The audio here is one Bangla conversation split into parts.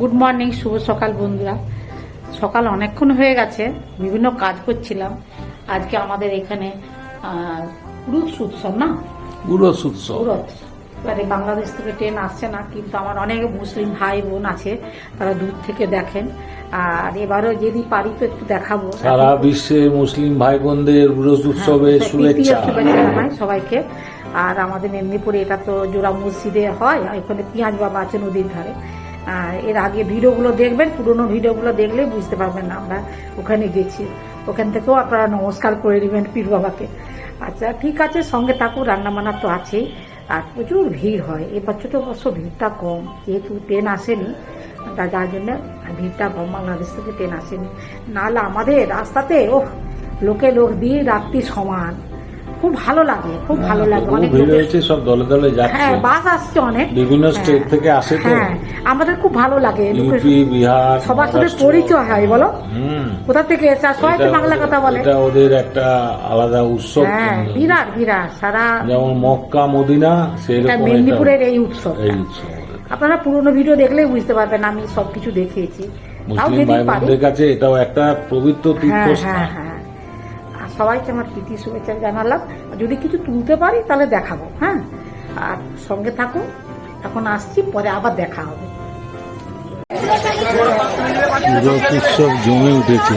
গুড মর্নিং শুভ সকাল বন্ধুরা। সকাল অনেকক্ষণ হয়ে গেছে বিভিন্ন কাজ করছিলাম। আজকে আমাদের এখানে উৎসব না? উরস উৎসব। এবারে বাংলাদেশ থেকে ট্রেন আসছে না কিন্তু আমার অনেক মুসলিম ভাই বোন আছে তারা দূর থেকে দেখেন। আর এবারও যদি পারি তো একটু দেখাবো। সারা বিশ্বে মুসলিম ভাই বোনদের উরস হ্যাঁ, শুভেচ্ছা। প্রীতি ও শুভেচ্ছা জানাই সবাইকে। আর আমাদের মেদিনীপুরে এটা তো জোড়া মসজিদে হয় আর এখানে পেঁয়াজ বাবা আছে নদীর ধারে। এর আগে ভিডিওগুলো দেখবেন, পুরনো ভিডিওগুলো দেখলে বুঝতে পারবেন আমরা ওখানে গেছি। ওখান থেকেও আপনারা নমস্কার করে নেবেন পীর বাবাকে। আচ্ছা ঠিক আছে, সঙ্গে থাকুন রান্না বান্না তো আছেই। আর প্রচুর ভিড় হয় এ বছর অবশ্য ভিড়টা কম, যেহেতু ট্রেন আসেনি, তা যার জন্য ভিড়টা কম, বাংলাদেশ থেকে ট্রেন আসেনি। নাহলে আমাদের রাস্তাতে, ওহ, লোকে লোক দিয়ে রাত্রি সমান। খুব ভালো লাগে খুব ভালো লাগে। অনেক ভিড় হয়েছে সব দলে দলে যাচ্ছে। হ্যাঁ বাস আসছে অনেক। বিভিন্ন হ্যাঁ। স্টেট থেকে আসে তো। হ্যাঁ আমাদের খুব ভালো লাগে ইউপি বিহার সবার সাথে পরিচয় হয় বলো? কোথা থেকে এসে সবাই তো বাংলা কথা বলে। এটা ওদের একটা আলাদা উৎসব। হ্যাঁ বিরাট বিরাট সারা যেমন মক্কা মদিনা সেরকম মেদিনীপুরের এই উৎসব। এই উৎসব। আপনারা পুরোনো ভিডিও দেখলেই বুঝতে পারবেন আমি সবকিছু দেখিয়েছি। মুসলিম ভাই বোনদের কাছে এটাও একটা পবিত্র হ্যাঁ তীর্থস্থান। হ্যাঁ হ্যাঁ। সবাইকে আমার প্রীতি, শুভেচ্ছা জানালাম। যদি কিছু তুলতে পারি, তাহলে দেখাবো হ্যাঁ? আর সঙ্গে থাকুন। এখন আসছি, পরে আবার দেখা হবে। জমে উঠেছে।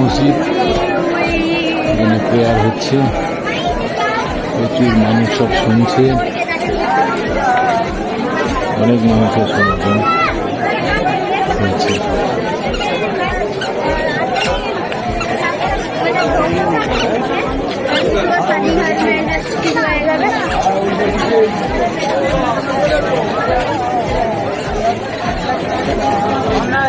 মসজিদ এখানে প্রেয়ার হচ্ছে প্রচুর মানুষ সব শুনছে অনেক মানুষের সমাগম হয়েছে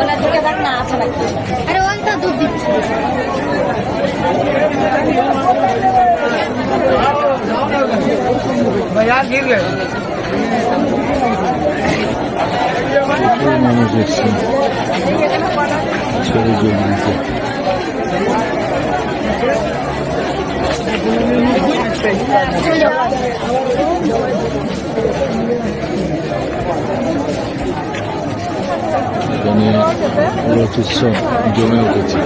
ওনার দিকে আবার না আরে অন্তর দুধ দিচ্ছে। মানুষ দেখছি Thank you. এখানে রথ উৎসব জমে উঠেছে।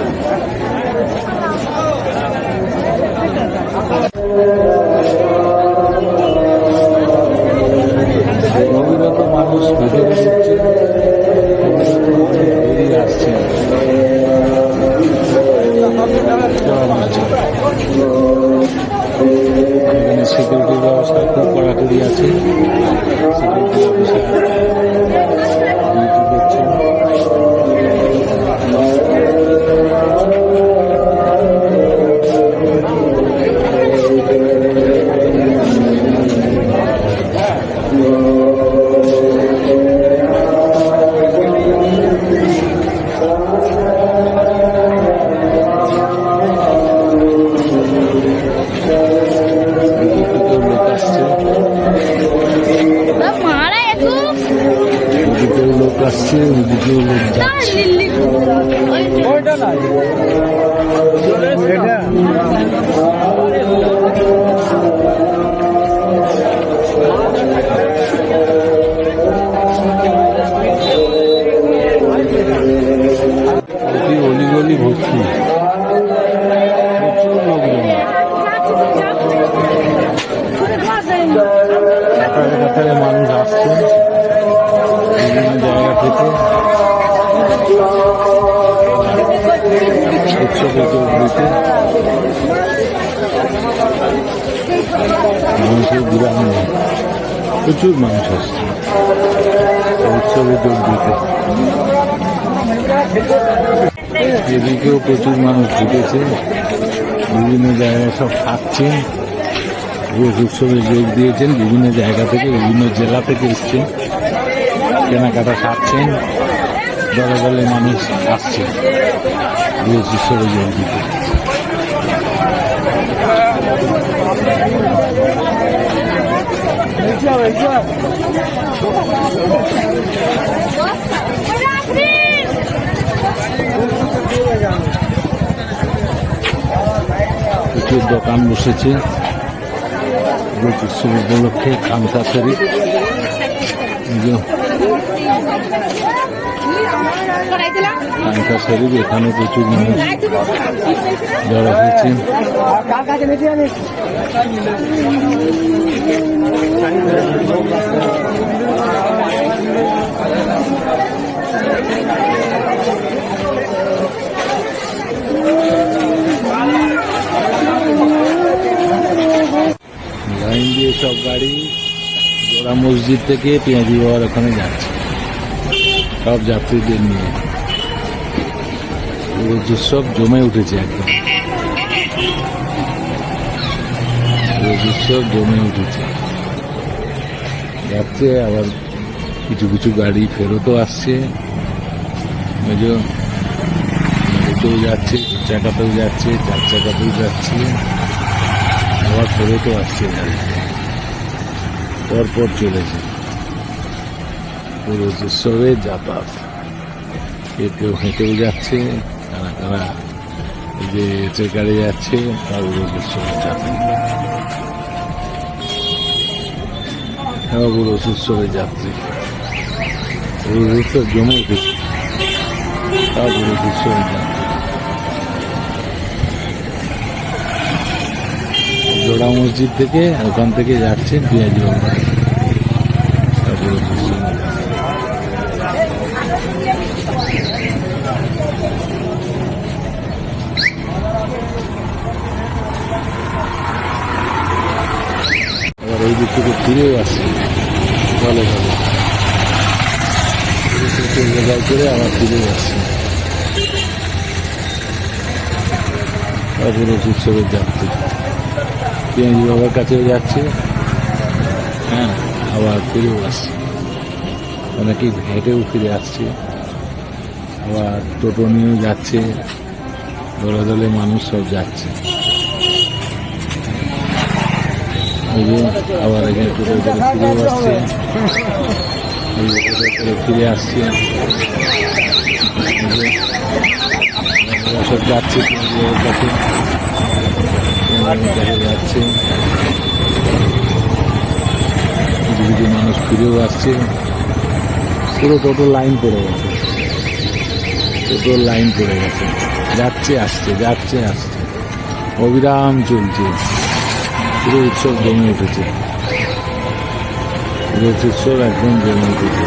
মানুষ ভেতরে লোক আসছে ওদিকেও লোক যাচ্ছে। প্রচুর মানুষ আসছে। উৎসবে যোগ দিতে। এদিকেও প্রচুর মানুষ ঢুকেছে। বিভিন্ন জায়গায় সব খাচ্ছেন রোজ উৎসবে যোগ দিয়েছেন। বিভিন্ন জায়গা থেকে, বিভিন্ন জেলা থেকে এসছেন। কেনাকাটা খাচ্ছেন দলে দলে মানুষ আসছে উৎসবে যোগ দিতে প্রচুর দোকান বসেছে। উৎসব উপলক্ষে খামসা শরীফ এই যে এখানে প্রচুর মানুষ জড়ো হয়েছে। লাইন দিয়ে সব গাড়ি, জোড়া মসজিদ থেকে পেঁয়াজি বাবার ওখানে যাচ্ছে। সব যাত্রীদের নিয়ে। রোজ উৎসব জমে উঠেছে একদম। রোজ উৎসব জমে উঠেছে। যাচ্ছে আবার কিছু কিছু গাড়ি ফেরতও আসছে। গাড়িতেও যাচ্ছে দু চাকাতেও যাচ্ছে, চার চাকাতেও যাচ্ছে। আবার ফেরতও আসছে গাড়ি। পরপর চলেছে। রোজ উৎসবে যাতায়াত। কেউ হেঁটেও যাচ্ছে। কারা এই যে ট্রেকারে যাচ্ছে, তার হ্যাঁ তার জোড়া মসজিদ থেকে ওখান থেকে যাচ্ছে পেঁয়াজি বাবা। তারপরে উৎসবে যাত্রী। আবার ওই দিক থেকে ফিরেও আসছে ভালো ভালো করে আবার ফিরেও আসছে তারপরে উৎসবের যাত্রী। পেঁয়াজি বাবার কাছেও যাচ্ছে। হ্যাঁ আবার ফিরেও আসছে অনেকেই হেঁটেও ফিরে আসছে। আবার টোটো নিয়েও যাচ্ছে। দলে দলে মানুষ সব যাচ্ছে এই যে আবার এখানে টোটো করে ফিরেও ফিরে আসছে। সব যাচ্ছে কাছে যাচ্ছে। কিছু কিছু মানুষ ফিরেও আসছে। পুরো টোটো লাইন পড়ে গেছে। টোটো লাইন পড়ে গেছে। যাচ্ছে, আসছে যাচ্ছে, আসছে। অবিরাম চলছে। 900 геометрики. 940 гон геометрики.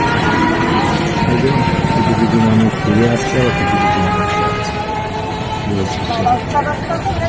Один, это динамик. Я оставил, это динамик. 940.